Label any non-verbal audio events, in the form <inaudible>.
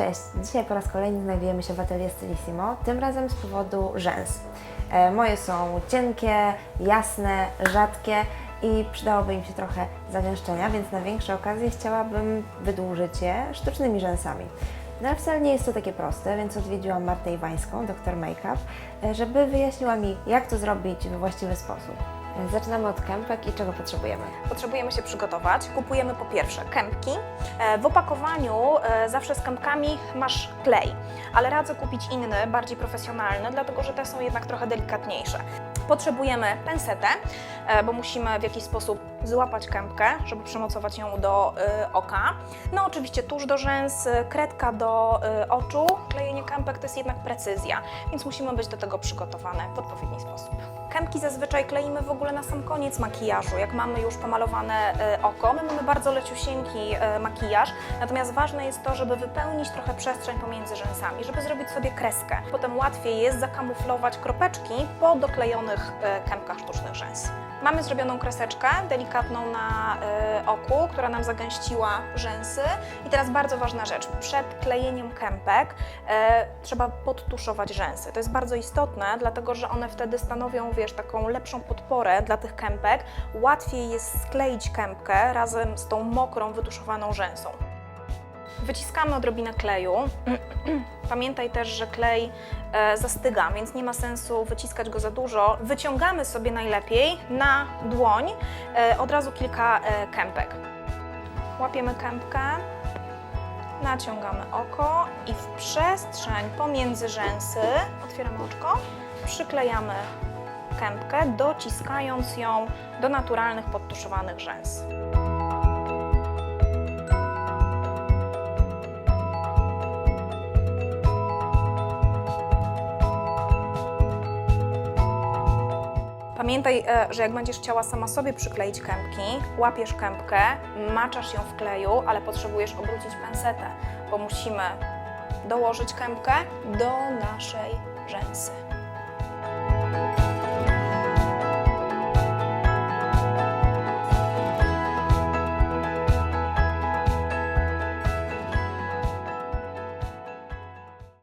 Cześć, dzisiaj po raz kolejny znajdujemy się w atelier Stylissimo, tym razem z powodu rzęs. E, moje są cienkie, jasne, rzadkie i przydałoby im się trochę zagęszczenia, więc na większe okazje chciałabym wydłużyć je sztucznymi rzęsami. No ale wcale nie jest to takie proste, więc odwiedziłam Martę Iwańską, doktor Makeup, e, żeby wyjaśniła mi, jak to zrobić we właściwy sposób. Zaczynamy od kępek i czego potrzebujemy. Potrzebujemy się przygotować. Kupujemy po pierwsze kępki. E, W opakowaniu e, zawsze z kępkami masz klej, ale radzę kupić inny, bardziej profesjonalny, dlatego że te są jednak trochę delikatniejsze. Potrzebujemy pensetę, e, bo musimy w jakiś sposób złapać kępkę, żeby przymocować ją do e, oka. No oczywiście tusz do rzęs, e, kredka do e, oczu. Klejenie kępek to jest jednak precyzja, więc musimy być do tego przygotowane w odpowiedni sposób. Kępki zazwyczaj kleimy w ogóle na sam koniec makijażu, jak mamy już pomalowane e, oko. My mamy bardzo leciusieńki e, makijaż, natomiast ważne jest to, żeby wypełnić trochę przestrzeń pomiędzy rzęsami, żeby zrobić sobie kreskę. Potem łatwiej jest zakamuflować kropeczki po doklejonych kępkach sztucznych rzęs. Mamy zrobioną kreseczkę delikatną na e, oku, która nam zagęściła rzęsy. I teraz bardzo ważna rzecz. Przed klejeniem kępek e, trzeba podtuszować rzęsy. To jest bardzo istotne, dlatego że one wtedy stanowią, wiesz, taką lepszą podporę dla tych kępek. Łatwiej jest skleić kępkę razem z tą mokrą, wytuszowaną rzęsą. Wyciskamy odrobinę kleju. <clears throat> Pamiętaj też, że klej e, zastyga, więc nie ma sensu wyciskać go za dużo. Wyciągamy sobie najlepiej na dłoń e, od razu kilka e, kępek. Łapiemy kępkę, naciągamy oko i w przestrzeń pomiędzy rzęsy, otwieramy oczko, przyklejamy kępkę, dociskając ją do naturalnych podtuszowanych rzęs. Pamiętaj, e, że jak będziesz chciała sama sobie przykleić kępki, łapiesz kępkę, maczasz ją w kleju, ale potrzebujesz obrócić pensetę, bo musimy dołożyć kępkę do naszej rzęsy.